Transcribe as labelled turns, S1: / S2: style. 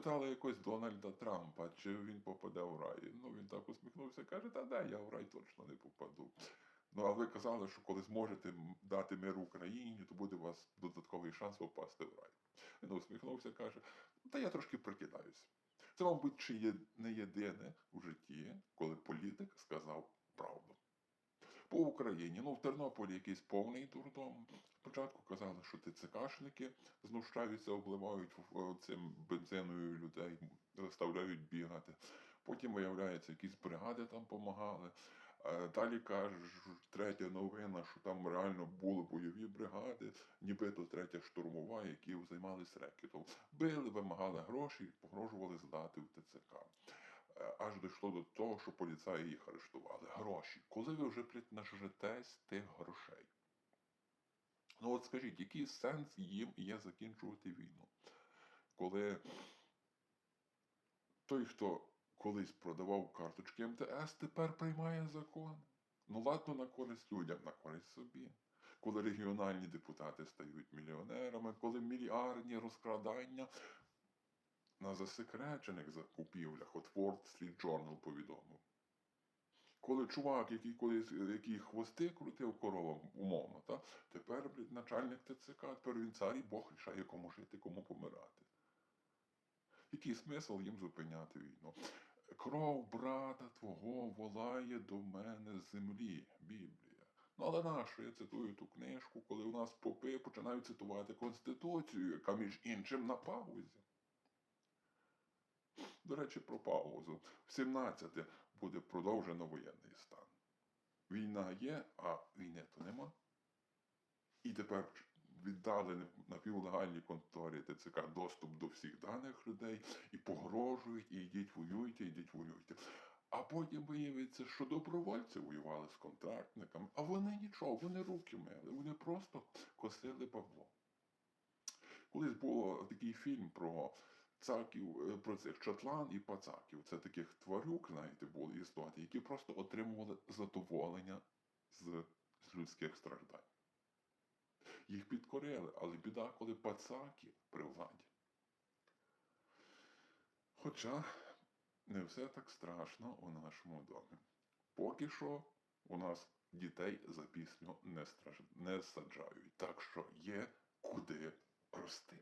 S1: Спитали якось Дональда Трампа, чи він попаде в рай. Ну він так усміхнувся, каже, та да, я в рай точно не попаду. Ну, а ви казали, що коли зможете дати мир Україні, то буде у вас додатковий шанс попасти в рай. Він усміхнувся, каже, та я трошки прикидаюсь. Це, мабуть, чи є не єдине в житті, коли. По Україні, ну в Тернополі якийсь повний дурдом. Спочатку казали, що ТЦКшники знущаються, обливають цим бензиною людей, заставляють бігати. Потім виявляється, якісь бригади там допомагали. Далі кажуть, третя новина, що там реально були бойові бригади, нібито третя штурмова, які займалися рекетом. Били, вимагали гроші, погрожували здати в ТЦК. Е, Аж дійшло до того, що поліцаї їх арештували. Гроші. Коли ви вже нажретесь тих грошей? Ну от скажіть, який сенс їм є закінчувати війну? Коли той, хто колись продавав карточки МТС, тепер приймає закон. Ну, ладно, на користь людям, на користь собі. Коли регіональні депутати стають мільйонерами, коли мільярдні розкрадання на засекречених закупівлях, от Wall Street Journal повідомив. Коли чувак, який колись який хвости крутив коровам, умовно, та, тепер блядь, начальник ТЦК, тепер він цар і Бог рішає, кому жити, кому помирати. Який смисл їм зупиняти війну? Кров брата твого волає до мене з землі, Біблія. Ну, але нащо я цитую ту книжку, коли у нас попи починають цитувати Конституцію, яка між іншим на паузі. До речі, про паузу. В 17 буде продовжено воєнний стан. Війна є, а війни то нема. І тепер віддали напівлегальній конторі ТЦК доступ до всіх даних людей і погрожують, і йдіть воюйте, йдіть воюйте. А потім виявиться, що добровольці воювали з контрактниками, а вони нічого, вони руки мили, вони просто косили бабло. Колись був такий фільм про цаків, е, про цих чатлан і пацаків. Це таких тварюк, знаєте, були істоти, які просто отримували задоволення з, з людських страждань. Їх підкорили, але біда, коли пацаки при владі. Хоча не все так страшно у нашому домі. Поки що у нас дітей за пісню не, страж... не саджають, так що є куди рости.